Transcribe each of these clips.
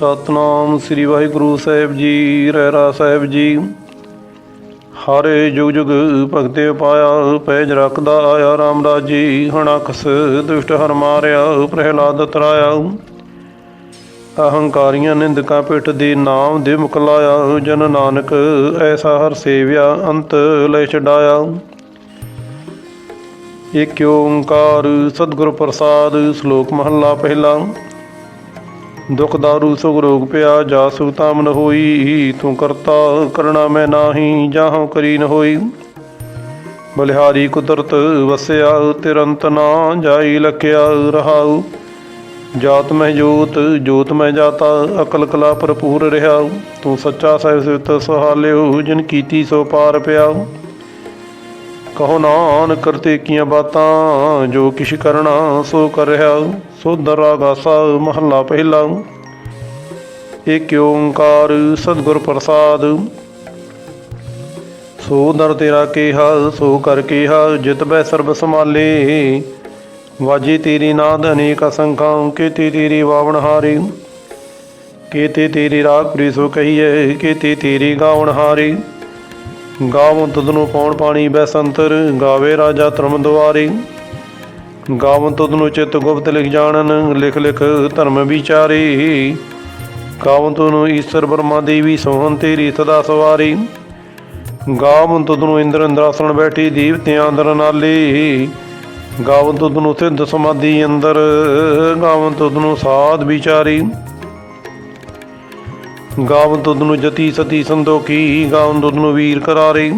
ਸਤਨਾਮ ਸ੍ਰੀ ਵਾਹਿਗੁਰੂ ਸਾਹਿਬ ਜੀ, ਰਹਿਰਾ ਸਾਹਿਬ ਜੀ। ਹਰੇ ਜੁਗ ਜੁਗ ਭਗਤੇ ਪਾਇਆ, ਪੈਜ ਰੱਖਦਾ ਆਇਆ ਰਾਮਦਾਸ ਜੀ। ਹਣਖਸ ਦੁਸ਼ਟ ਹਰ ਮਾਰਿਆ, ਪ੍ਰਹਿਲਾਦ ਤਰਾਇਆ। ਅਹੰਕਾਰੀਆਂ ਨਿੰਦਕਾਂ ਪਿੱਠ ਦੇ ਨਾਮ ਦੇ ਮੁਕਲਾਇਆ ਜਨ ਨਾਨਕ ਐਸਾ ਹਰ ਸੇਵਿਆ, ਅੰਤ ਲੈ ਛਡਾਇਆ। ਏਕ ਓੰਕਾਰ ਸਤਿਗੁਰ ਪ੍ਰਸਾਦ, ਸ਼ਲੋਕ ਮਹੱਲਾ ਪਹਿਲਾ। ਦੁਖ ਦਾਰੂ ਸੁਖ ਰੋਗ ਪਿਆ, ਜਾਸੂ ਤਾਮਨ ਹੋਈ, ਤੂੰ ਕਰਤਾ ਕਰਣਾ ਮੈਂ ਨਾਹੀ, ਜਾਹੋਂ ਕਰੀ ਨ ਹੋਈ। ਬਲਿਹਾਰੀ ਕੁਦਰਤ ਵਸਿਆ, ਤਿਰੰਤ ਨਾ ਜਾਈ ਲਖਿਆ ਰਹਾਉ। ਜਾਤ ਮਹਿ ਜੋਤ ਜੋਤ ਮਹਿ ਜਾਤਾ, ਅਕਲ ਕਲਾ ਭਰਪੂਰ ਰਹਾ। ਤੂੰ ਸੱਚਾ ਸਾਹਿਬ ਸਿਵਤ ਸੁਹਾਲਿਓ, ਜਿਨ ਕੀਤੀ ਸੋ ਪਾਰ ਪਿਆ ਕਹੋ ਨਾਨਕ ਕਰਤੇ ਕੀਆਂ ਬਾਤਾਂ, ਜੋ ਕਿਛ ਕਰਨਾ ਸੋ ਕਰ ਰਿਹਾ। ਸੋ ਦਰਾਗਾਸਾ ਮਹੱਲਾ ਪਹਿਲਾ। ਏਕ ਓੰਕਾਰ ਸਤਿਗੁਰ ਪ੍ਰਸਾਦ। ਸੋ ਦਰ ਤੇਰਾ ਕੀਹਾ, ਸੋ ਕਰ ਕੀਹਾ, ਜਿਤ ਬੈ ਸਰਬ ਸਮਾਲੇ ਵਾਜੀ ਤੇਰੀ ਨਾਦ ਅਨੇਕ ਅਸੰਖਾਂ, ਕੀਤੀ ਤੇਰੀ ਵਾਵਣ ਹਾਰੀ। ਕੀਤੇ ਤੇਰੀ ਰਾਗ ਪ੍ਰੀ ਸੋ ਕਹੀਏ ਕੀਤੀ ਤੇਰੀ ਗਾਵਣ ਹਾਰੀ। ਗਾਵਂ ਤੁਧਨੂੰ ਪੌਣ ਪਾਣੀ ਬੈਸੰਤਰ ਗਾਵੇ ਰਾਜਾ ਧਰਮ ਦੁਆਰੀ। ਗਾਵਂ ਤੁਧਨੂੰ ਚਿਤ ਗੁਪਤ ਲਿਖ ਜਾਣਨ, ਲਿਖ ਲਿਖ ਧਰਮ ਵਿਚਾਰੀ। ਗਾਵਂ ਤੁਧਨੂੰ ਈਸ਼ਰ ਬ੍ਰਹਮਾ ਦੇਵੀ ਸੋਹਣ ਤੇਰੀ ਸਦਾ ਸਵਾਰੀ। ਗਾਵਂ ਤੁਧਨੂੰ ਇੰਦਰ ਇੰਦਰਾਸਣ ਬੈਠੀ ਦੀਵਤਿਆਂ ਅੰਦਰ ਨਾਲੀ। ਗਾਵਂ ਤੁਧਨੂੰ ਸਿੱਧ ਸਮਾਧੀ ਅੰਦਰ, ਗਾਵਂ ਤੁਧਨੂੰ ਸਾਧ ਵਿਚਾਰੀ। ਗਾਵਨ ਤੁਧ ਨੂੰ ਜਤੀ ਸਤੀ ਸੰਦੋਖੀ, ਗਾਵਨ ਤੁਧ ਨੂੰ ਵੀਰ ਕਰਾਰੇ।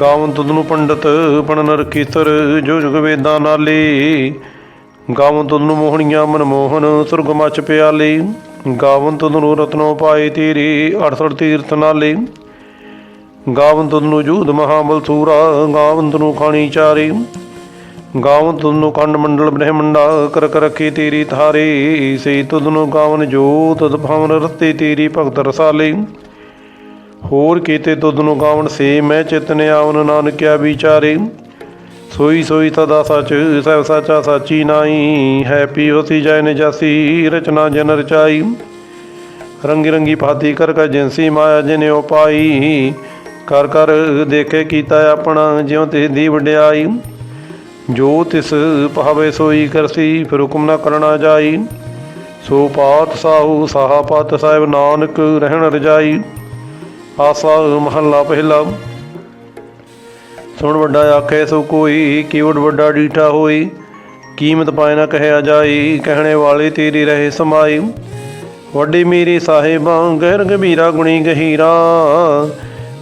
ਗਾਵਨ ਤੁਧ ਨੂੰ ਪੰਡਤ ਪਣਨਰ ਕੀਤਰ ਜੋ ਜੁਗ ਵੇਦਾਂ ਨਾਲੇ। ਗਾਵਨ ਤੁਧ ਨੂੰ ਮੋਹਣੀਆਂ ਮਨਮੋਹਨ, ਸੁਰਗ ਮਚ ਪਿਆਲੇ। ਗਾਵਨ ਤੁਧ ਨੂੰ ਰਤਨੋ ਪਾਏ ਤੇਰੇ 68 ਤੀਰਥ ਨਾਲੇ। ਗਾਵਨ ਤੁਧ ਨੂੰ ਜੂਦ ਮਹਾਬਲ ਸੂਰਾ, ਗਾਵਨ ਤੁਧ ਨੂੰ ਖਾਣੀ ਚਾਰੇ। ਗਾਵਨ ਤੁਧ ਨੂੰ ਖੰਡ ਮੰਡਲ ਬ੍ਰਹਮੰਡਾ, ਕਰ ਕਰ ਰੱਖੀ ਤੇਰੀ ਥਾਰੇ ਸੇ ਤੁਧ ਗਾਵਨ ਜੋ ਤੁਧ ਰਤੇ ਤੇਰੀ ਭਗਤ ਰਸਾਲੇ। ਹੋਰ ਕੀਤੇ ਤੁਧ ਗਾਵਨ ਸੇ, ਮੈਂ ਚਿਤਨ ਆਵਨ ਨਾਨਕਿਆ ਵਿਚਾਰੇ। ਸੋਈ ਸੋਈ ਸਦਾ ਸਚ ਸਭ ਸਾਚਾ ਸਾਚੀ ਨਾਈ ਹੈ ਪੀਓਸੀ ਜੈ ਨਜਾਸੀ ਰਚਨਾ ਜਨ ਰਚਾਈ। ਰੰਗੀ ਰੰਗੀ ਭਾਤੀ ਕਰ ਕਾ ਜਿਨਸੀ ਮਾਇਆ ਜਿਨੇ ਉਪਾਈ ਕਰ ਕਰ ਦੇਖੇ ਕੀਤਾ ਆਪਣਾ, ਜਿਉ ਤੇ ਦੀ ਵਡਿਆਈ। ਜੋ ਤਿਸ ਭਾਵੇ ਸੋਈ ਕਰਸੀ ਫਿਰ ਹੁਕਮ ਨਾ ਕਰਨਾ ਜਾਈ। ਸੋ ਪਾਤ ਸਾਹੂ ਸਾਹਾ ਪਾਤ ਸਾਹਿਬ ਨਾਨਕ ਰਹਿਣ ਰਜਾਈ। ਆਸਾ ਮਹੱਲਾ ਪਹਿਲਾ। ਸੁਣ ਵੱਡਾ ਆਖੇ, ਸੋ ਕੋਈ ਕੀਵੜ ਵੱਡਾ ਡੀਠਾ ਹੋਈ? ਕੀਮਤ ਪਾਏ ਨਾ ਕਹਿਆ ਜਾਈ, ਕਹਿਣੇ ਵਾਲੇ ਤੇਰੀ ਰਹੇ ਸਮਾਈ। ਵੱਡੀ ਮੇਰੀ ਸਾਹਿਬਾਂ ਗਹਿਰ ਗੰਭੀਰਾ ਗੁਣੀ ਗਹੀਰਾ।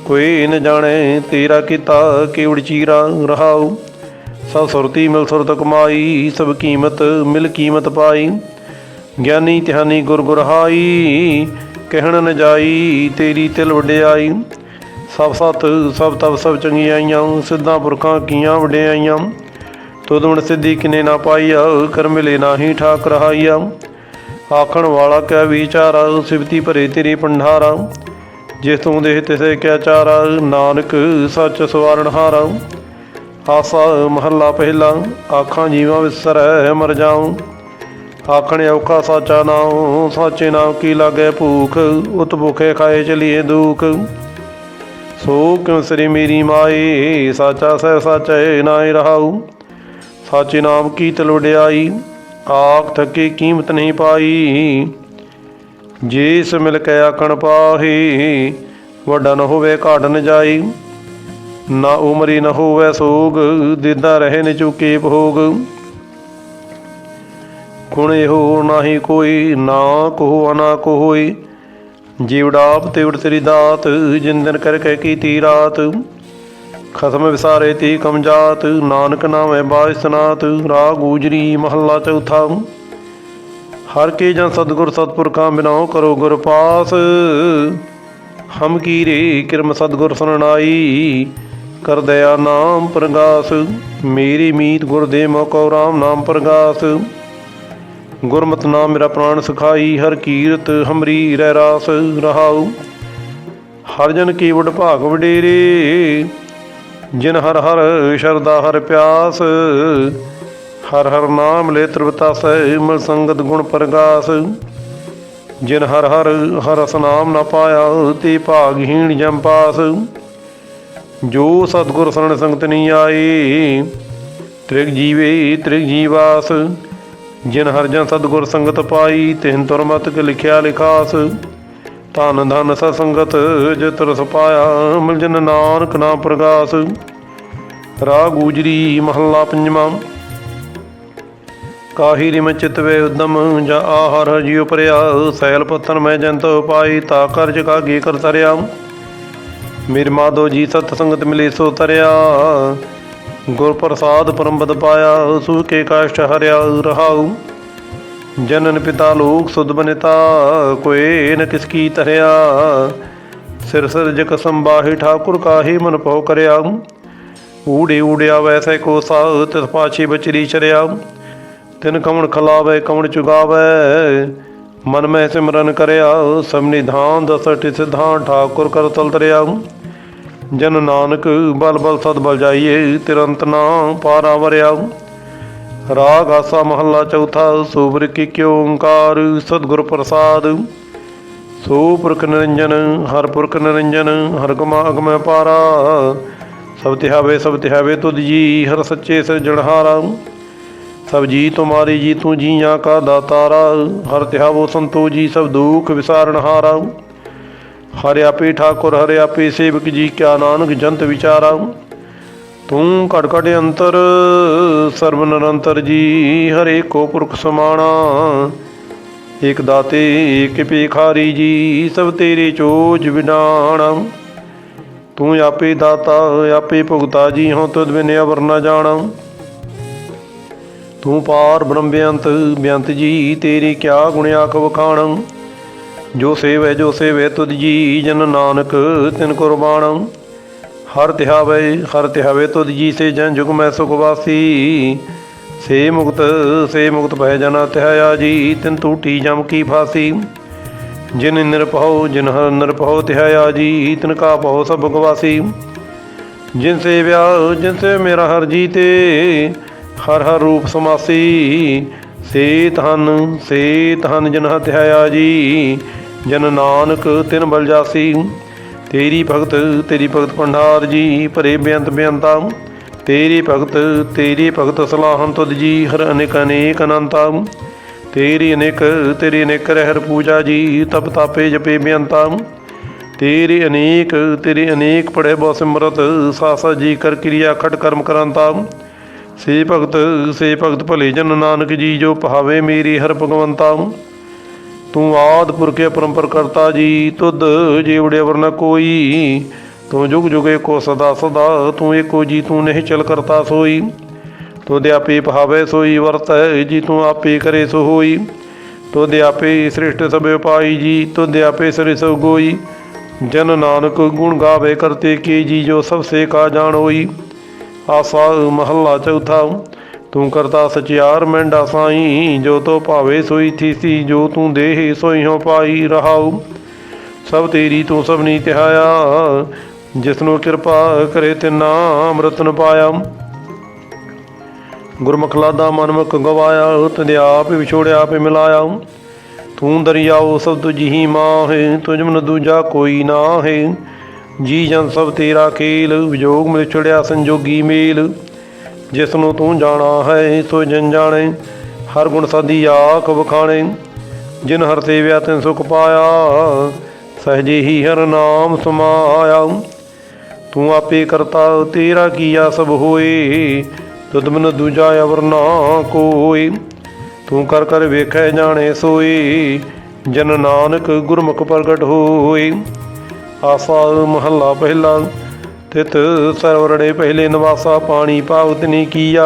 ਕੋਈ ਨ ਜਾਣੇ ਤੇਰਾ ਕੀਤਾ ਕੀਵੜ ਚੀਰਾ ਰਹਾਉ। ਸਭ ਸੁਰਤੀ ਮਿਲ ਸੁਰਤ ਕਮਾਈ, ਸਭ ਕੀਮਤ ਮਿਲ ਕੀਮਤ ਪਾਈ। ਗਿਆਨੀ ਧਿਆਨੀ ਗੁਰ ਗੁਰਹਾਈ ਕਹਿਣ ਨ ਜਾਈ, ਤੇਰੀ ਤਿਲ ਵਡਿਆਈ। ਸਭ ਸਤ, ਸਭ ਤਬ ਸਭ ਚੰਗਿਆਈਆਂ, ਸਿੱਧਾਂ ਪੁਰਖਾਂ ਕੀਆਂ ਵਡਿਆਈਆਂ। ਤੁਧ ਸਿੱਧੀ ਕਿਨੇ ਨਾ ਪਾਈਆ, ਕਰ ਮਿਲੇ ਨਾਹੀ ਠਾਕ ਰਹਾਈਆ ਆਖਣ ਵਾਲਾ ਕਹਿ ਵਿਚਾਰਾ, ਸਿਵਤੀ ਭਰੇ ਤੇਰੀ ਪੰਡਾਰਾ ਜਿਸ ਤੂੰ ਦੇਹ ਤਿਸੇ ਕਿਆ ਚਾਰਾ, ਨਾਨਕ ਸੱਚ ਸਵਾਰਨ ਹਾਰਾ। ਆਸਾ ਮਹੱਲਾ ਪਹਿਲਾ, ਆਖਾਂ ਜੀਵਾਂ ਵਿਸਰੈ ਮਰ ਜਾਉ। ਆਖਣ ਔਖਾ ਸਾਚਾ ਨਾਉ, ਸਾਚੇ ਨਾਮ ਕੀ ਲਾਗੇ ਭੂਖ, ਉਤ ਭੁਖੇ ਖਾਏ ਚਲੀਏ ਦੁਖ। ਸੋ ਕਿਉ ਸ੍ਰੀ ਮੇਰੀ ਮਾਏ, ਸਾਚਾ ਸਹਿ ਸਾਚੇ ਨਾਇ ਰਹਾਉ। ਸਾਚੇ ਨਾਮ ਕੀ ਤਲੁੜਿਆਈ, ਆਖ ਥਕੇ ਕੀਮਤ ਨਹੀਂ ਪਾਈ। ਜਿਸ ਮਿਲ ਕੇ ਆਖਣ ਪਾਹੀ, ਵੱਡਾ ਨ ਹੋਵੇ ਘਾਟ ਨ ਜਾਈ। ਨਾ ਉਮਰੀ ਨ ਹੋਵੇ ਸੋਗ ਦਿਦਾ ਰਹੇ ਨ ਚੁਕੇ ਭੋਗ। ਗੁਣ ਇਹੋ ਨਾਹੀ ਕੋਈ, ਨਾ ਕੋ ਨਾ ਕੋ ਹੋਈ ਜੀਵੜਾਪ ਤਿਵੜ ਤੇਰੀ ਦਾਤ ਜਿੰਦਨ ਕਰਕੇ ਕੀਤੀ ਰਾਤ। ਖਸਮ ਵਿਸਾਰੇ ਤੀ ਕਮਜਾਤ, ਨਾਨਕ ਨਾਮੇ ਬਾਇਸਨਾਤ ਰਾਗ ਗੂਜਰੀ ਮਹੱਲਾ ਚੌਥਾ। ਹਰ ਕੇ ਜਨ ਸਤਗੁਰ ਸਤਪੁਰਖਾਂ ਬਿਨਾਓ ਕਰੋ ਗੁਰ ਪਾਸ। ਹਮ ਕੀਰੇ ਕਿਰਮ ਸਤਗੁਰ ਸੁਣਾਈ ਕਰ ਦਇਆ ਨਾਮ ਪ੍ਰਗਾਸ, ਮੇਰੀ ਮੀਤ ਗੁਰਦੇ ਮੋਕੋ ਰਾਮ ਨਾਮ ਪ੍ਰਗਾਸ। ਗੁਰਮਤਿ ਨਾਮ ਮੇਰਾ ਪ੍ਰਾਣ ਸਖਾਈ, ਹਰ ਕੀਰਤ ਹਮਰੀ ਰਹਿ ਰਾਸ ਰਹਾਉ। ਹਰ ਜਨ ਕੀ ਵਡ ਭਾਗ ਵਡੇਰੇ, ਜਿਨ ਹਰ ਹਰ ਸ਼ਰਦਾ ਹਰ ਪਿਆਸ। ਹਰ ਹਰ ਨਾਮ ਲੈ ਤ੍ਰਿਵਤਾ ਸਹਿ ਮਿਲ ਸੰਗਤ ਗੁਣ ਪ੍ਰਗਾਸ। ਜਿਨ ਹਰ ਹਰ ਹਰ ਨਾਮ ਨਾ ਪਾਇਆ, ਤੇ ਭਾਗਹੀਣ ਜਮ ਪਾਸ। ਜੋ ਸਤਗੁਰ ਸਰਣ ਸੰਗਤ ਨਹੀਂ ਆਏ ਤ੍ਰਿਗ ਜੀਵੇ, ਤ੍ਰਿਗ ਜੀਵਾਸ, ਜਿਨ ਹਰ ਜਨ ਸਤਗੁਰ ਸੰਗਤ ਪਾਈ ਤਿਨ ਤੁਰਮਤ ਕੇ ਲਿਖਿਆ ਲਿਖਾਸ, ਧਨ ਧਨ ਸਤ ਸੰਗਤ ਜਿਤ ਰਸ ਪਾਇਆ, ਮਿਲ ਜਨ ਨਾਨਕ ਨਾਮ ਪ੍ਰਗਾਸ। ਰਾਗ ਗੂਜਰੀ ਮਹੱਲਾ ਪੰਜਵਾਂ। ਕਾਹੀ ਰਿਮ ਚਿਤ ਵੇ ਉਦਮ, ਜਾ ਆਹਰ ਜਿਉ ਪਰਿਆ, ਸੈਲ ਪਤਨ ਮੈਂ ਜੰਤ ਪਾਈ ਤਾ ਕਰ ਜਗਾਗੀ ਕਰ ਤਰਿਆ ਮੇਰ ਮਾਧੋ ਜੀ ਸਤ ਸੰਗਤ ਮਿਲੇ ਸੋ ਤਰਿਆ। ਗੁਰ ਪ੍ਰਸਾਦ ਪਰਮਪਦ ਪਾਇਆ ਸੂ ਕਾਸ਼ਟ ਹਰਿਆ ਰਹਾਉ। ਜਨਨ ਪਿਤਾ ਲੋਕ ਸੁਧ ਬਨਿਤਾ ਕੋਏ ਨ ਕਿਸ ਕੀ ਤਰਿਆ। ਸਿਰ ਸਿਰ ਜਕ ਸੰਬਾਹੀ ਠਾਕੁਰ ਕਾਹੀ ਮਨ ਪਉ ਕਰਿਆ ਊੜੇ ਊੜਿਆ ਵੈਸੇ ਕੋ ਸਾਹ, ਤਿਸ ਪਾਛੀ ਬਚਰੀ ਚਰਿਆ ਤਿਨ ਕਵਣ ਖਲਾਵੇ, ਕਵਣ ਚੁਗਾਵੇ। ਮਨ ਮੈਂ ਸਿਮਰਨ ਕਰਿਆ ਸਭ ਨਿਧਾਨ ਦਸਟ ਸਿਧਾਨ ਠਾਕੁਰ ਕਰ ਤਲ ਤਰਿਆ ਜਨ ਨਾਨਕ ਬਲ ਬਲ ਸਦ ਬਲ ਜਾਈਏ, ਤਿਰੰਤ ਨਾ ਪਾਰਾ ਵਰਿਆ ਰਾਗ ਆਸਾ ਮਹੱਲਾ ਚੌਥਾ, ਸੂਬਰ ਕੀ ਕਿਉ ਓੰਕਾਰ, ਸਤਿਗੁਰ ਪ੍ਰਸਾਦ। ਸੋ ਪੁਰਖ ਨਿਰੰਜਨ, ਹਰ ਪੁਰਖ ਨਿਰੰਜਨ, ਹਰ ਗਮਾ ਅਗਮੈ ਪਾਰਾ। ਸਭ ਤਿਹਾਵੇ ਸਭ ਤਿਹਾਵੇ ਤੁਧ ਜੀ, ਹਰ ਸੱਚੇ ਸਿਰਜਣਹਾਰਾ ਸਭ ਜੀ ਤੁਮਾਰੀ ਜੀ ਤੂੰ ਜੀਆਂ ਕਾ ਦਾਤਾਰਾ, ਹਰ ਤਿਹਾਵੋ ਸੰਤੋ ਜੀ ਸਭ ਦੁਖ ਵਿਸਾਰਣਹਾਰਾ ਹਰਿ ਆਪੇ ਠਾਕੁਰ ਹਰਿ ਆਪੇ ਸੇਵਕ ਜੀ ਕਿਆ ਨਾਨਕ, ਜੰਤ ਵਿਚਾਰਾ। ਤੂੰ ਘਟ ਘਟ ਅੰਤਰ, ਸਰਬ ਨਿਰੰਤਰ ਜੀ, ਹਰੇ ਕੋ ਪੁਰਖ ਸਮਾਣਾ। ਇਕ ਦਾਤੇ ਇਕ ਭੇਖਾਰੀ ਜੀ, ਸਭ ਤੇਰੇ ਚੋਜ ਵਿਡਾਣਾ। ਤੂੰ ਆਪੇ ਦਾਤਾ, ਆਪੇ ਭੁਗਤਾ ਜੀ, ਹਉ ਤੁਧ ਬਿਨ ਅਵਰ ਨ ਜਾਣਾ। ਤੂੰ ਪਾਰ ਬ੍ਰਹਮ ਬੇਅੰਤ ਬੇਅੰਤ ਜੀ, ਤੇਰੀ ਕਿਆ ਗੁਣ ਆਖ ਵਖਾਣ। ਜੋ ਸੇਵੈ ਜੋ ਸੇਵੈ ਤੁਧ ਜੀ ਜਨ ਨਾਨਕ, ਤਿਨ ਕੁਰਬਾਨ। ਹਰ ਤਿਹਾਵੇ ਹਰ ਤਿਹਾਵੇ ਤੁਧ ਜੀ ਸੇ ਜਨ ਜੁਗ ਮੈਂ ਸੁਖ ਵਾਸੀ। ਸੇ ਮੁਕਤ ਸੇ ਮੁਕਤ ਭੈ ਜਨਾ ਤਿਹਾਇਆ ਜੀ ਤਿਨ ਟੂਟੀ ਜਮ ਕੀ ਫਾਸੀ। ਜਿਨ ਨਿਰਭਉ ਜਿਨ ਹਰ ਨਿਰਭਉ ਤਿਹਾਇਆ ਜੀ ਤਿਨ ਕਾ ਭਉ ਸਭ ਗਵਾਸੀ। ਜਿਨ ਸੇਵਿਆ ਜਿਨ ਸੇ ਮੇਰਾ ਹਰ ਜੀ ਤੇ ਹਰ ਹਰ ਰੂਪ ਸਮਾਸੀ। ਸੇ ਧਨ ਸੇ ਧਨ ਜਨ ਹਤਿਆਇਆ ਜੀ ਜਨ ਨਾਨਕ ਤਿਨ ਬਲ ਜਾਸੀ। ਤੇਰੀ ਭਗਤ ਤੇਰੀ ਭਗਤ ਭੰਡਾਰ ਜੀ, ਭਰੇ ਬੇਅੰਤ ਬੇਅੰਤਾ। ਤੇਰੀ ਭਗਤ ਤੇਰੀ ਭਗਤ ਸਲਾਹਨ ਤੁਧ ਜੀ, ਹਰ ਅਨੇਕ ਅਨੇਕ ਅਨੰਤਾ। ਤੇਰੀ ਅਨੇਕ ਤੇਰੀ ਅਨੇਕ ਰਹਿਰ ਪੂਜਾ ਜੀ, ਤਪ ਤਾਪੇ ਜਪੇ ਬੇਅੰਤਾ। ਤੇਰੀ ਅਨੇਕ, ਤੇਰੇ ਅਨੇਕ ਪੜੇ ਬੋ ਸਿਮਰਤ, ਸਾਸਾ ਜੀ ਕਰ ਕਿਰਿਆ ਖਟ ਕਰਮ ਕਰਾਂਤਾ। ਸੇ ਭਗਤ ਸੇ ਭਗਤ ਭਲੇ ਜਨ ਨਾਨਕ ਜੀ, ਜੋ ਭਾਵੇ ਮੇਰੀ ਹਰ ਭਗਵੰਤਾ। ਤੂੰ ਆਦ ਪੁਰਖੇ ਪਰੰਪਰ ਕਰਤਾ ਜੀ, ਤੁਧ ਜੀਵੜੇ ਵਰਨ ਕੋਈ, ਤੂੰ ਜੁਗ ਜੁਗੇ ਕੋ ਸਦਾ ਸਦਾ, ਤੂੰ ਏਕੋ ਜੀ, ਤੂੰ ਨਹੀਂ ਚਲ ਕਰਤਾ ਸੋਈ। ਤੁਧ ਆਪੇ ਪਹਾਵੇ ਸੋਈ, ਵਰਤੈ ਜੀ, ਤੂੰ ਆਪੇ ਕਰੇ ਸੋ ਹੋਈ। ਤੁਧ ਆਪੇ ਸ੍ਰਿਸ਼ਟ ਸਭੇ ਪਾਈ ਜੀ, ਤੁਧ ਆਪੇ ਸਰਿ ਸਭ ਗੋਈ। ਜਨ ਨਾਨਕ ਗੁਣ ਗਾਵੇ ਕਰਤੇ ਕੀ ਜੀ, ਜੋ ਸਭ ਸੇ ਕਾ ਜਾਣ ਹੋਈ। ਆਸਾ ਮਹੱਲਾ ਚੌਥਾ ਤੂੰ ਕਰਤਾ ਸਚਿਆਰ ਮੈਂਡਾ ਸਾਈ ਜੋ ਤੋ ਭਾਵੇ ਸੋਈ ਥੀਸੀ ਜੋ ਤੂੰ ਦੇਹ ਸੋਈ ਹੋ ਪਾਈ ਰਹਾਉ। ਸਭ ਤੇਰੀ ਤੂੰ ਸਭਨੀ ਤਿਹਾਇਆ ਜਿਸਨੂੰ ਕਿਰਪਾ ਕਰੇ ਤੇ ਨਾਮ ਰਤਨ ਪਾਇਆ। ਗੁਰਮੁਖ ਮਨਮੁਖ ਗਵਾਇਆ ਤਦੇ ਆਪ ਵਿਛੋੜਿਆ ਆਪੇ ਮਿਲਾਇਆ। ਤੂੰ ਦਰਿਆਓ ਸਭ ਤੁਝੀ ਮਾਹੇ, ਤੁਝ ਮਨ ਦੂਜਾ ਕੋਈ ਨਾ ਹੈ ਜੀ ਜਨ ਸਭ ਤੇਰਾ ਖੇਲ, ਵਿਜੋਗ ਮਿਲ ਛੜਿਆ ਸੰਜੋਗੀ ਮੇਲ। ਜਿਸ ਨੂੰ ਤੂੰ ਜਾਣਾ ਹੈ ਸੋ ਜਨ ਜਾਣੇ। ਹਰ ਗੁਣ ਸਾਦੀ ਆਖ ਵਖਾਣੇ। ਜਿਨ ਹਰ ਸੇਵਿਆ ਤਿਨ ਸੁਖ ਪਾਇਆ, ਸਹਜੇ ਹੀ ਹਰ ਨਾਮ ਸਮਾਇਆ। ਤੂੰ ਆਪੇ ਕਰਤਾ, ਤੇਰਾ ਕੀਆ ਸਭ ਹੋਏ। ਤੁਧ ਮਨ ਦੂਜਾ ਅਵਰ ਨਾ ਕੋਈ ਤੂੰ ਕਰ ਕਰ ਵੇਖੈ ਜਾਣੇ ਸੋਈ ਜਨ ਨਾਨਕ ਗੁਰਮੁਖ ਪ੍ਰਗਟ ਹੋਈ ਆਸਾ ਮਹੱਲਾ ਪਹਿਲਾ। ਤਿਤ ਸਰਵਰੜੇ ਪਹਿਲੇ ਨਿਵਾਸਾ ਪਾਣੀ ਪਾਵਤ ਨੀ ਕੀਆ।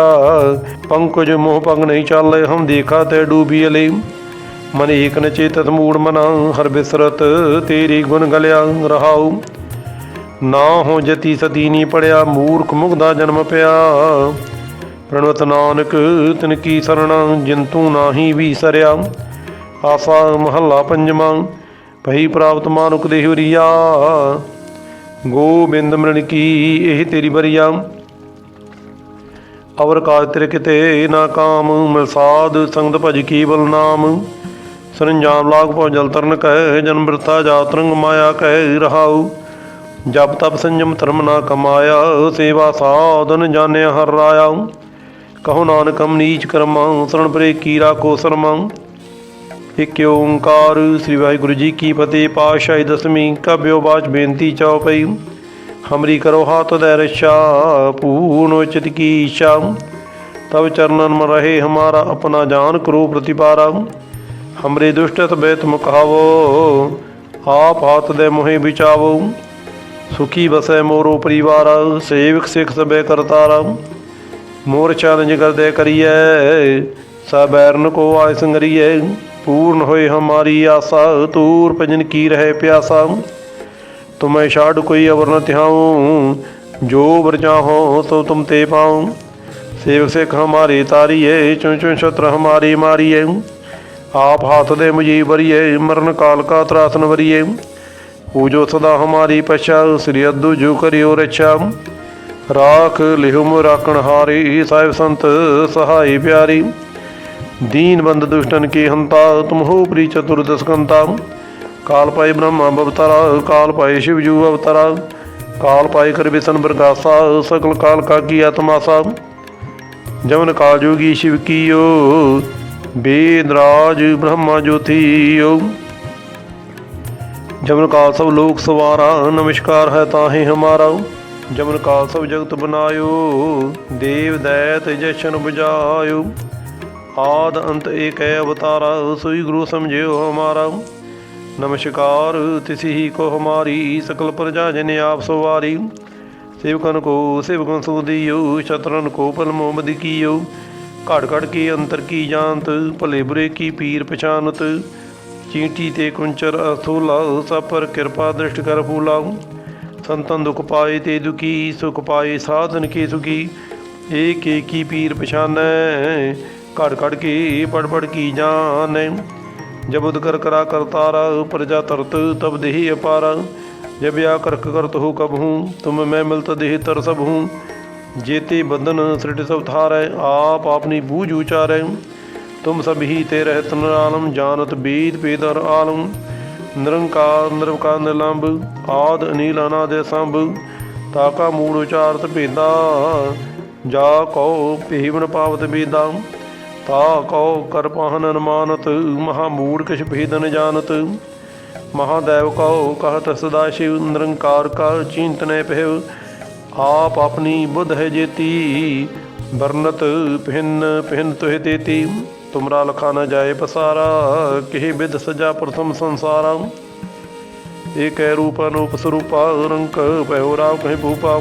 ਪੰਕਜ ਮੋਹ ਪੰਗ ਨਹੀਂ ਚਾਲੇ ਹਮ ਦੇਖਾ ਤੇ ਡੂਬੀ ਅਲੇ। ਮਨ ਏਕ ਨ ਚੇਤਤ ਮੂੜ ਮਨਾ ਹਰ ਬਿਸਰਤ ਤੇਰੀ ਗੁਣ ਗਲਿਆ ਰਹਾਉ। ਨਾ ਹੋ ਜਤੀ ਸਤੀ ਨੀ ਪੜਿਆ, ਮੂਰਖ ਮੁਗਦਾ ਜਨਮ ਪਿਆ। ਪ੍ਰਣਵਤ ਨਾਨਕ, ਤਿਨ ਕੀ ਸਰਣਾ ਜਿੰਤੂ ਨਾਹੀ ਵੀ ਸਰਿਆ ਆਸਾ ਮਹੱਲਾ ਪੰਜਵਾਂ, ਭਈ ਪ੍ਰਾਪਤ ਮਾਨੁਕ ਦੇਹ ਗੋਬਿੰਦ ਮਰਨ ਕੀ, ਇਹ ਤੇਰੀ ਬਰੀਆ ਅਵਰ ਕਾਜ ਤੇਰੇ ਕਿਤੇ ਨਾ ਕਾਮ ਮਿਲਸਾਦ ਸੰਗਤ ਭਜ ਕੀਵਲ ਨਾਮ। ਸਰੰਜਾਮ ਲਾਗ ਪਉ ਜਲ ਤਰਨ ਕਹਿ, ਜਨਮ ਬਿਰਥਾ ਜਾ ਤਰੰਗ ਮਾਇਆ ਕਹਿ ਰਹਾਉ। ਜਪ ਤਪ ਸੰਜਮ ਧਰਮ ਨਾ ਕਮਾਇਆ, ਸੇਵਾ ਸਾਧਨ ਜਾਣਿਆ ਹਰ ਰਾਇਆ। ਕਹੋ ਨਾਨਕਮ ਨੀਚ ਕਰਮਾਂ, ਸਰਣ ਪਰੇ ਕੀਰਾ ਰਾਖੋ ਸਰਮਾਂ। ਇਕ ਓੰਕਾਰ ਸ੍ਰੀ ਵਾਹਿਗੁਰੂ ਜੀ ਕੀ ਫਤਿਹ। ਪਾਤਸ਼ਾਹੀ ਦਸਵੀਂ ਕਬਿਓ ਬਾਚ ਬੇਨਤੀ ਚਾਉ ਹਮਰੀ ਕਰੋ ਹਾਥ ਦੇ ਰਛਾ, ਪੂਰਨ ਉਚਿਤ ਕੀ ਇੱਛਾ। ਤਬ ਚਰਨਨ ਮ ਰਹੇ ਹਮਾਰਾ ਆਪਣਾ ਜਾਨ ਕਰੋ ਪ੍ਰਤਿਪਾਰਾ। ਹਮਰੇ ਦੁਸ਼ਟਤ ਬੇਤ ਮੁਕਾਵੋ ਆਪ ਹਾਥ ਦੇ ਮੋਹਿ ਵਿਚਾਵੋ। ਸੁਖੀ ਬਸੈ ਮੋਰੋ ਪਰਿਵਾਰ, ਸੇਵਕ ਸਿਖ ਸਬੇ ਕਰਤਾਰਾ। ਮੋਰ ਚਰਨ ਕਰਦੇ ਕਰੀਐ ਸਬੈਰਨ ਕੋ ਆਇ ਸੰਗਰੀਐ ਪੂਰਨ ਹੋਏ ਹਮਾਰੀ ਆਸਾ ਤੂਰ ਭਜਨ ਕੀ ਰਹੇ ਪਿਆਸਾ? ਤੁਮੈ ਛਾੜ ਕੋਈ ਅਵਰ ਨ ਤਿਹਾਉ ਜੋ ਵਰ ਚਾਹੋ ਸੋ ਤੁਮ ਤੇ ਪਾਉ। ਸੇਵਕ ਸਿਖ ਹਮਾਰੇ ਤਾਰੀਏ ਚੁੰ ਚੁੰ ਛਤਰ ਹਮਾਰੀ ਮਾਰੀਏ। ਆਪ ਹਾਥ ਦੇ ਮੁਜੀ ਵਰੀਏ, ਮਰਨ ਕਾਲ ਕਾ ਤਰਾਸਨ ਵਰੀਏ। ਹੋ ਜੋ ਸਦਾ ਹਮਾਰੀ ਪਛਾ, ਸ੍ਰੀ ਅਦੂ ਜੋ ਕਰਿਓ ਰਛਾ। ਰਾਖ ਲਿਹਮ ਰਾਖਣ ਹਾਰੀ, ਸਾਹਿਬ ਸੰਤ ਸਹਾਈ ਪਿਆਰੀ। दीन बंद दुष्टन की हंता तुम हो प्री चतुर्दश कंता काल पाए ब्रह्मा अवतारा काल पाए शिव जू अवतारा काल पाए कर विसन प्रकाशा सकल काल का की आत्मासा जमन काल जोगी शिव की यो वेद राज ब्रह्मा ज्योति यो जमन काल सब लोक सवारा नमस्कार है ताहे हमारा जमन काल सब जगत बनायो देव दैत जशन बुझायो ਆਦ ਅੰਤ ਏਕ ਹੈ ਅਵਤਾਰਾ, ਸੋਈ ਗੁਰੂ ਸਮਝਿਓ ਹਮਾਰਾ। ਨਮਸਕਾਰ, ਤਿਸੀ ਹੀ ਕੋ ਹਮਾਰੀ, ਸਕਲ ਪ੍ਰਜਾ ਜਨ ਆਪ ਸਵਾਰੀ। ਸੇਵਕਨ ਕੋ ਸੇਵਕਨ ਸੁਦੀਓ ਸ਼ਤਰਨ ਕੋ ਪਲ ਮੋਮਦ ਕੀਓ। ਘੜ ਘੜ ਕੀ ਅੰਤਰ ਕੀ ਜਾਣਤ, ਭਲੇ ਬੁਰੇ ਕੀ ਪੀਰ ਪਛਾਨਤ। ਚੀਂਟੀ ਤੇ ਕੁੰਚਰ ਅਥੂਲਾ ਸਪਰ ਕਿਰਪਾ ਦ੍ਰਿਸ਼ਟ ਕਰ ਫੂਲਾ। ਸੰਤਨ ਦੁਖ ਪਾਏ ਤੇ ਦੁਖੀ, ਸੁਖ ਪਾਏ ਸਾਧਨ ਕੀ ਸੁਖੀ। ਏਕ ਏਕੀ ਪੀਰ ਪਛਾਨੈ ਘੜ ਘੜ ਕੀ, ਪੜ ਪੜ ਕੀ ਜਾਣੈ। ਜਬੁਦ ਕਰ ਕਰਾ ਕਰਤਾਰਾ ਪ੍ਰਜਾ ਤਰਤ ਤਬ ਦੇਹੀ ਅਪਾਰ। ਜਬ ਆ ਕਰਕ ਕਰਤ ਹੋ ਕਬ ਹੂੰ, ਤੁਮ ਮੈਂ ਮਿਲਤ ਦੇਹ ਤਰ ਸਭ ਹੂੰ। ਜੇਤੇ ਬੰਧਨ ਸ੍ਰਿਟ ਸਭ ਥਾਰੈ ਆਪ ਆਪਣੀ ਬੂਝ ਉਚਾਰੈ। ਤੁਮ ਸਭ ਹੀ ਤੇ ਰਹਿਤ ਨਿਰਾਲਮ, ਜਾਣਤ ਬੀਦ ਪੇਦਰ ਆਲਮ। ਨਿਰੰਕਾਰ, ਨਿਰਵਕਾਰ ਨਿਲੰਬ ਆਦ, ਅਨੀਲ, ਅਨਾਦੇ ਸੰਭ ਤਾਕਾ ਮੂੜ ਉਚਾਰਤ ਭੇਦਾ, ਜਾ ਕਉ ਪੀਵਨ ਪਾਵਤ ਬੀਦਾ। ਤਾ ਕਉ ਕਰ ਪਾਹਨ ਮਹਾ ਮੂੜ ਕਿਛ ਭੇਦਨ ਜਾਣਤ। ਮਹਾਦੇਵ ਕਉ ਕਹਤ ਸਦਾ ਸ਼ਿਵ ਨਿਰੰਕਾਰ ਕਰ ਚਿੰਤਨੈ ਪਹਿਵ ਆਪ ਆਪਣੀ ਬੁੱਧ ਹੈ ਜੇਤੀ, ਵਰਨਤ ਪਹਿਨ ਪਹਿਨ ਤੋਹਿ ਤੇਤੀ। ਤੁਮਰਾ ਲਖਾ ਨ ਜਾਏ ਪਸਾਰਾ, ਕਿਹ ਬਿਦ ਸਜਾ ਪ੍ਰਥਮ ਸੰਸਾਰਾ। ਏਕੈ ਰੂਪ ਅਨੂਪ ਸਰੂਪਾ, ਰੰਕ ਪਹਿਉ ਰਾਵ ਕਹਿ ਭੂਪਾ।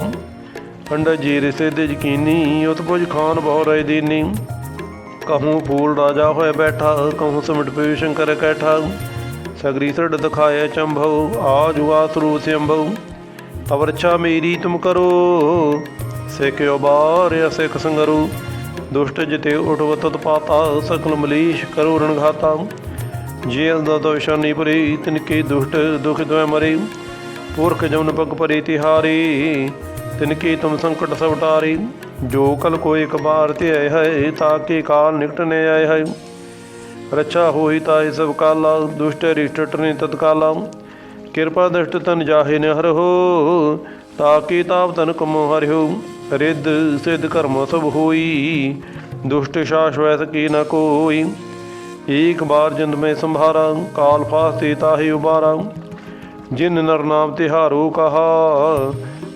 ਅੰਡ ਜੀ ਰਿਸੇ ਦੇ ਯਕੀਨੀ ਉਤਪੁਜ ਖਾਨ ਬਹੁ ਰਹਿ ਦੀਨੀ। ਕਹੂੰ ਫੂਲ ਰਾਜਾ ਹੋਏ ਬੈਠਾ ਕਹੂੰ ਸਿਮਟ ਪੇ ਸ਼ੰਕਰ ਕੈਠਾ ਸਗਰੀ ਸੜ ਦਿਖਾਏ ਚੰਭਉ ਆਜੁ ਆਸਰੂ ਸਿੰਭਉ ਅਵਰਛਾ ਮੇਰੀ ਤੁਮ ਕਰੋ ਸਿਕਿਓ ਬਾਰ ਸਿਖ ਸੰਗਰੂ ਦੁਸ਼ਟ ਜਿਤੇ ਉਠਵ ਤਤ ਪਾਤਾ ਸਕਲ ਮਲੀਸ਼ ਕਰੋ ਰਣਘਾਤਾ ਜੇਲ ਦਾ ਦੋਸ਼ਾਨੀ ਪਰੀ ਤਿਨ ਕੀ ਦੁਸ਼ਟ ਦੁਖ ਦੋਇ ਮਰੇ ਪੁਰਖ ਜਮਨ ਪਗ ਪਰੀ ਤਿਹਾਰੀ ਤਿਨ ਕੀ ਤੁਮ ਸੰਕਟ ਸਭ ਜੋ ਕਲ ਕੋਈ ਕਬਾਰ ਬਾਰ ਤੇ ਆਏ ਹੈ ਤਾਕੇ ਕਾਲ ਨਿਕਟ ਨੇ ਆਏ ਹੈ। ਰੱਛਾ ਹੋਈ ਤਾਏ ਸਭ ਕਾਲਾ, ਦੁਸ਼ਟ ਰਿਸ਼ਟ ਟਰਨੇ ਤਤਕਾਲਾ। ਕਿਰਪਾ ਦ੍ਰਿਸ਼ਟ ਤਨ ਜਾਹੇ ਨ ਹਰਹੋ ਤਾਕੇ ਤਾਪ ਤਨ ਕਮੋ ਹਰਿਓ। ਰਿੱਧ ਸਿੱਧ ਕਰਮ ਸਭ ਹੋਈ, ਦੁਸ਼ਟ ਸ਼ਾਸ ਕੀ ਨ ਕੋਈ। ਏਕ ਬਾਰ ਜਿੰਦ ਮੈਂ ਸੰਭਾਰਾ, ਕਾਲ ਫਾਸਤੇ ਤਾਹੀ ਉਬਾਰਾ। ਜਿਨ ਨਰ ਨਾਮ ਤਿਹਾਰੋ ਕਹਾ,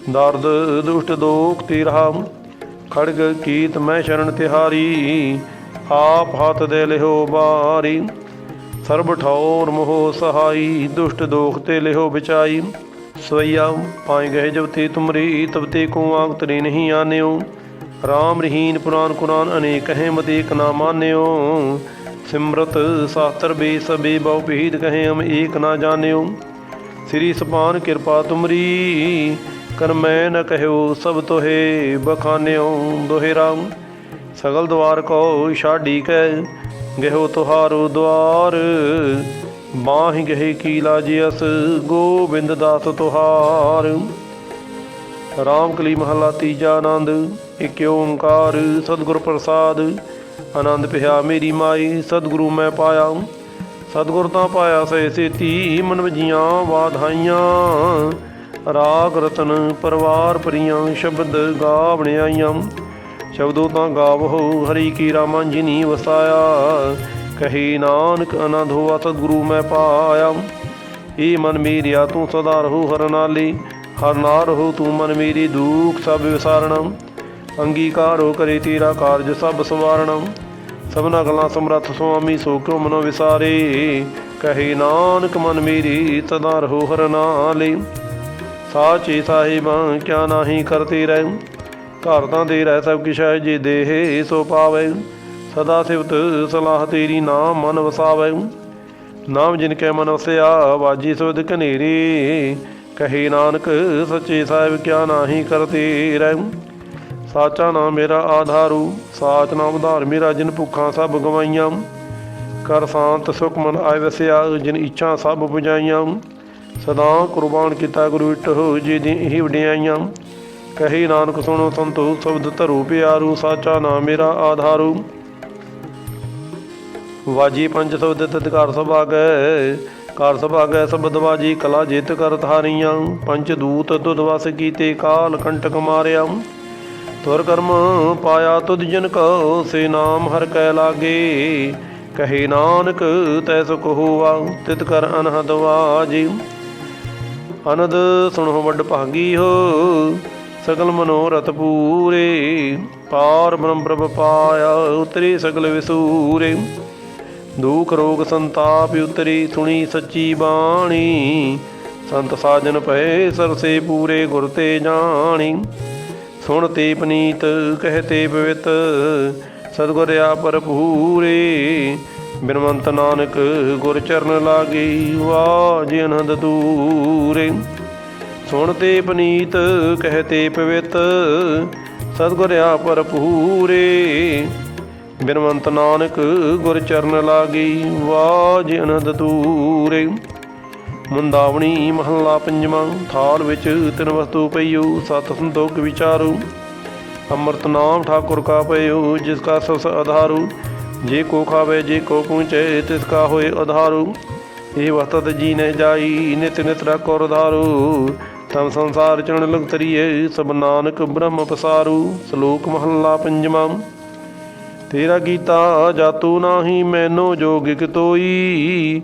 ਦਰਦ ਦੁਸ਼ਟ ਦੋਖ ਤੇ ਰਹਾ। ਖੜਗ ਕੀਤ ਮੈਂ ਸ਼ਰਨ ਤਿਹਾਰੀ, ਆਪ ਹੱਥ ਦੇ ਲਿਹੋ ਬਾਰੀ। ਸਰਬ ਠੌਰ ਮੋਹ ਸਹਾਈ, ਦੁਸ਼ਟ ਦੋਖ ਤੇ ਲਿਹੋ ਵਿਚਾਈ ਸਵਈਆ ਪਾਏ ਗਏ ਜਬ ਤੇ ਤੁਮਰੀ, ਤਬ ਤੇ ਕੋ ਆਂਗ ਤਰੇ ਨਹੀਂ ਆਨਿਓ। ਰਾਮ ਰਹੀਨ ਪੁਰਾਨ ਕੁਰਾਨ ਅਨੇਕ ਹੈ ਮਤ ਏਕ ਨਾ ਮਾਨਿਓ। ਸਿਮਰਤ ਸ਼ਾਤਰ ਬੇ ਸਬੇ ਬਹੁ ਭੇਦ ਕਹੇ ਹਮ ਏਕ ਨਾ ਜਾਣਿਓ। ਸ੍ਰੀ ਸਪਾਨ ਕਿਰਪਾ ਤੁਮਰੀ ਕਰ ਮੈਂ ਨ ਕਹਿਓ ਸਭ ਤੋਹੇ ਬਖਾਨਿਓ ਦੋਹਿਰਾ ਸਗਲ ਦਵਾਰ ਕੋ ਛਾੜੀ ਕੈ ਗਹਿਓ ਤੁਹਾਰੋ ਦਵਾਰ। ਬਾਹੀ ਗਹਿ ਕੀ ਲਾਜਿਅਸ ਗੋਬਿੰਦ ਦਾਸ ਤੁਹਾਰ। ਰਾਮ ਕਲੀ ਮਹਲਾ ਤੀਜਾ ਆਨੰਦ, ਇਕ ਓੰਕਾਰ ਸਤਿਗੁਰ ਪ੍ਰਸਾਦ। ਆਨੰਦ ਪਿਆ ਮੇਰੀ ਮਾਈ, ਸਤਿਗੁਰੂ ਮੈਂ ਪਾਇਆ। ਸਤਿਗੁਰ ਤਾਂ ਪਾਇਆ ਸੇ ਸੇਤੀ ਮਨ ਵਜੀਆਂ ਵਾਧਾਈਆਂ। ਰਾਗ ਰਤਨ ਪਰਵਾਰ ਪਰੀਆਂ ਸ਼ਬਦ ਗਾ ਸ਼ਬਦੋ ਤਾਂ ਗਾਵੋ ਹਰੀ ਕੀ ਰਾਮਾਂਜਨੀ ਵਸਾਇਆ। ਕਹੀ ਨਾਨਕ ਆਨੰਦ ਹੋਆ ਸਤਿਗੁਰੂ ਮੈਂ ਪਾਇਆ। ਏ ਮਨ ਮੇਰਿਆ ਤੂੰ ਸਦਾ ਰਹੋ ਹਰ ਨਾਲੀ, ਹਰ ਨਾਲ ਰਹੋ ਤੂੰ ਮਨ ਮੇਰੀ ਦੁਖ ਸਭ ਵਿਸਾਰਣਮ ਅੰਗੀਕਾਰੋ ਕਰੇ ਤੇਰਾ ਕਾਰਜ ਸਭ ਸਵਾਰਣਮ ਸਭਨਾ ਗਲਾਂ ਸਮਰੱਥ ਸੁਆਮੀ ਸੋ ਕਿਉ ਮਨੋ ਵਿਸਾਰੇ? ਕਹੇ ਨਾਨਕ ਮਨ ਮੇਰੀ ਸਦਾ ਰਹੋ ਹਰ ਨਾਲੇ। ਸਾਚੇ ਸਾਹਿਬਾਂ, ਕਿਆ ਨਾਹੀ ਕਰਤੇ ਰਹਿ? ਘਰ ਤਾਂ ਦੇ ਰਹਿ ਸਭ ਕਿਛ ਜੇ ਦੇਹੇ, ਸੋ ਪਾਵੇ। ਸਦਾ ਸਿਵਤ ਸਲਾਹ ਤੇਰੀ ਨਾਮ ਮਨ ਵਸਾਵੇ। ਨਾਮ ਜਿਨ ਕੈ ਮਨ ਵਸਿਆ, ਵਾਜੀ ਸੁਧ ਕਨੇਰੇ ਕਹੇ ਨਾਨਕ, ਸੱਚੇ ਸਾਹਿਬ, ਕਿਆ ਨਾਹੀ ਕਰਤੇ ਰਹਿ? ਸਾਚਾ ਨਾਮ ਮੇਰਾ ਆਧਾਰੂ, ਸਾਚ ਨਾਮ ਉਧਾਰ ਮੇਰਾ ਜਿਨ ਭੁੱਖਾਂ ਸਭ ਗਵਾਈਆਂ। ਕਰ ਸ਼ਾਂਤ ਸੁਖ ਮਨ ਆਇ ਵਸਿਆ, ਜਿਨ ਇੱਛਾ ਸਭ 부ਝਾਈਆਂ ਸਦਾ ਕੁਰਬਾਨ ਕੀਤਾ ਗੁਰੂ ਵਿਟਹੁ ਜੀ ਦੀ ਇਹ ਵਡਿਆਈਆਂ। ਕਹੀ ਨਾਨਕ, ਸੁਣੋ ਸੰਤੋ ਸ਼ਬਦ ਧਰੂ ਪਿਆਰੂ, ਸਾਚਾ ਨਾਮ ਮੇਰਾ ਆਧਾਰੂ। ਵਾਜੀ ਪੰਜ ਸਬਦ ਤਤਕਾਰ ਸੁਭਾਗੈ ਕਾਰ ਸੁਭਾਗੈ ਸ਼ਬਦ ਵਾਜੀ, ਕਲਾ ਜਿਤ ਕਰ ਧਾਰੀਆਂ। ਪੰਜ ਦੂਤ ਤੁਧ ਵਸ ਕੀਤੇ, ਕਾਲ ਕੰਟਕ ਮਾਰਿਆ। ਤੁਰ ਕਰਮ ਪਾਇਆ ਤੁਧ ਜਨ ਕੋ, ਸੇ ਨਾਮ ਹਰ ਕੈ ਲਾਗੇ। ਕਹੇ ਨਾਨਕ, ਤੈ ਸੁਖ ਹੋਆ, ਤਿਤ ਕਰ ਅਨਹਦ ਵਾਜੀ। ਅਨੰਦ ਸੁਣੋ ਵੱਡ ਭਾਗੀ ਹੋ, ਸਗਲ ਮਨੋਰਥ ਪੂਰੇ, ਪਾਰ ਬ੍ਰਹਮ ਪ੍ਰਭ ਪਾਇਆ ਉਤਰੀ ਸਗਲ ਵਿਸੂਰੇ। ਦੁਖ ਰੋਗ ਸੰਤਾਪ ਉਤਰੀ ਸੁਣੀ ਸੱਚੀ ਬਾਣੀ, ਸੰਤ ਸਾਜਨ ਪਏ ਸਰਸੇ ਪੂਰੇ ਗੁਰ ਤੇ ਜਾਣੀ। ਸੁਣ ਤੇ ਪਨੀਤ ਕਹਤੇ ਪਵਿੱਤ, ਸਤਿਗੁਰ ਆਪਰ ਪੂਰੇ ਬਿਨਵੰਤ ਨਾਨਕ ਗੁਰ ਚਰਨ ਲਾਗੀ ਵਾਜ ਅਨੰਦ ਦੂਰੇ। ਸੁਣ ਤੇ ਪਨੀਤ ਕਹਤੇ ਪਵਿੱਤ, ਸਤਿਗੁਰ ਆਪਰ ਪੂਰੇ ਬਿਨਵੰਤ ਨਾਨਕ ਗੁਰ ਚਰਨ ਲਾਗੀ ਵਾਜ ਅਨੰਦ ਦੂਰੇ। ਮੁੰਦਾਵਣੀ ਮਹੱਲਾ ਪੰਜਵਾਂ, ਥਾਲ ਵਿੱਚ ਤਿੰਨ ਵਸਤੂ ਪਈਓ, ਸਤ ਸੰਤੋਖ ਵਿਚਾਰੂ। ਅੰਮ੍ਰਿਤ ਨਾਮ ਠਾਕੁਰ ਕਾ ਪਇਓ, ਜਿਸ ਕਾ ਸਸ ਆਧਾਰੂ ਜੇ ਕੋ ਖਾਵੇ, ਜੇ ਕੋ ਪੂੰਚੇ ਤਿਸ ਕਾ ਹੋਏ ਅਧਾਰੂ ਇਹ ਵਸਤ ਜੀ ਨੇ ਜਾਈ, ਨਿਤ ਨਿਤ ਰਖੋ ਰਧਾਰੂ ਤਮ ਸੰਸਾਰ ਚਰਨ ਲਗ ਤਰੀਏ ਸਭ ਨਾਨਕ ਬ੍ਰਹਮ ਪਸਾਰੂ। ਸ਼ਲੋਕ ਮਹੱਲਾ ਪੰਜਵਾਂ। ਤੇਰਾ ਕੀਤਾ ਜਾਤੂ ਨਾਹੀ, ਮੈਨੋ ਜੋਗਿਕ ਤੋਈ।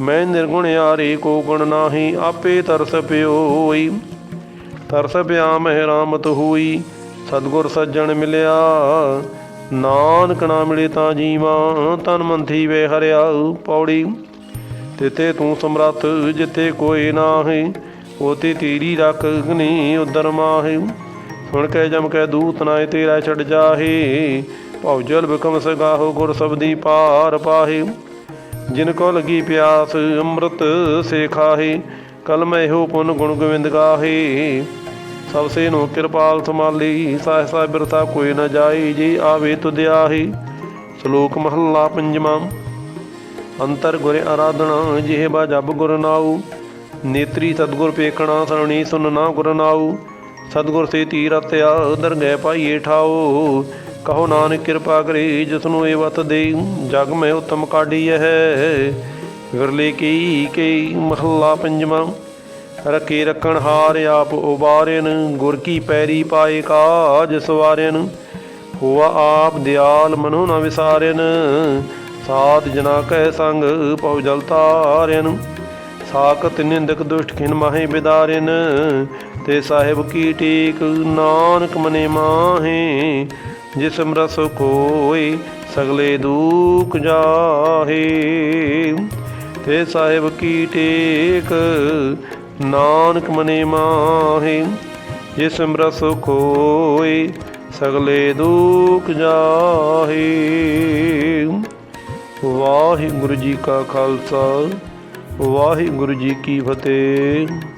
ਮੈਂ ਨਿਰਗੁਣ ਆਰੇ ਕੋ ਗੁਣ ਨਾਹੀ, ਆਪੇ ਤਰਸ ਪਿਓਈ। ਤਰਸ ਪਿਆ ਮਹਿ ਰਾਮਤ ਹੋਈ, ਸਤਗੁਰ ਸੱਜਣ ਮਿਲਿਆ। ਨਾਨਕ ਨਾ ਮਿਲੇ ਤਾਂ ਜੀਵਾਂ, ਤਨ ਮੰਥੀ ਵੇ ਹਰਿਆ ਪੌੜੀ। ਤਿਤੇ ਤੂੰ ਸਮਰੱਥ ਜਿਤੇ ਕੋਈ ਨਾਹੀ ਉਤੇ ਤੇਰੀ ਰੱਖਣੀ ਉਦਰ ਮਾਹੀ। ਸੁਣ ਕੇ ਜਮ ਕੇ ਦੂਤ ਨਾਏ ਤੇਰਾ ਛੱਡ ਜਾਹੇ, ਭਉ ਜਲ ਬਿਕਮ ਸਗਾਹੋ ਗੁਰ ਸਬਦੀ ਪਾਰ ਪਾਹੇ। ਜਿਨ ਕੋ ਲਗੀ ਪਿਆਸ ਅੰਮ੍ਰਿਤ ਸੇ ਖਾਹੇ ਕਲਮੈ ਇਹੋ ਪੁਨ ਗੁਣ ਗੋਵਿੰਦ ਗਾਹੇ। ਸਭ ਸੇ ਨੂੰ ਕਿਰਪਾਲ ਸਮਾਲੀ ਸਾਹਿ ਸਾਹਿ ਕੋਈ ਨਾ ਜਾਈ, ਜੀ ਆਵੇ ਤੁਧਿਆਹੀ ਸ਼ਲੋਕ ਮਹੱਲਾ ਪੰਜਵਾਂ। ਅੰਤਰ ਗੁਰ ਆਰਾਧਨਾ, ਜਿਹ ਬਾ ਜਬ ਗੁਰ ਨਾਉ। ਨੇਤਰੀ ਸਤਗੁਰ ਪੇਖਣਾ, ਸਰਣੀ ਸੁਨਣਾ ਗੁਰ ਨਾਉ। ਸਤਗੁਰ ਸੇ ਤੀਰਤਿਆ ਦਰਗਹਿ ਪਾਈਏ ਠਾਓ ਕਹੋ ਨਾਨਕ ਕਿਰਪਾ ਕਰੇ ਜਿਸ ਨੂੰ ਇਹ ਵਤ ਦੇ ਜਗ ਮੈਂ ਉਤਮ ਕਾਢੀ ਹੈ। ਵਿਰਲੇ ਕੀ ਕੀ, ਮਹੱਲਾ ਪੰਜਵਾਂ। ਰਕੇ ਰਖਣ ਹਾਰ ਆਪ ਉਬਾਰਿਨ, ਗੁਰ ਕੀ ਪੈਰੀ ਪਾਏ ਕਾਜ ਸਵਾਰਿਨ। ਹੋਆ ਆਪ ਦਿਆਲ ਮਨੋ ਨ ਵਿਸਾਰਿਨ, ਸਾਧ ਜਨਾ ਕੈ ਸੰਗ ਪਉ ਜਲ ਤਾਰਿਨ ਸਾਕਤ ਨਿੰਦਕ ਦੁਸ਼ਟ ਖਿਨ ਮਾਹੇ ਬਿਦਾਰਿਨ, ਤੇ ਸਾਹਿਬ ਕੀ ਟੇਕ ਨਾਨਕ ਮਨੇ ਮਾਹੇ। ਜਿਸ ਮਰਸ ਕੋਈ ਸਗਲੇ ਦੁਖ ਜਾਹੇ। ਤੇ ਸਾਹਿਬ ਕੀ ਟੇਕ ਨਾਨਕ ਮਨੇ ਮਾਹੇ, ਜਿਸ ਰਸ ਕੋਈ ਸਗਲੇ ਦੁਖ ਜਾਹੇ। ਵਾਹਿਗੁਰੂ ਜੀ ਕਾ ਖਾਲਸਾ, ਵਾਹਿਗੁਰੂ ਜੀ ਕੀ ਫਤਿਹ।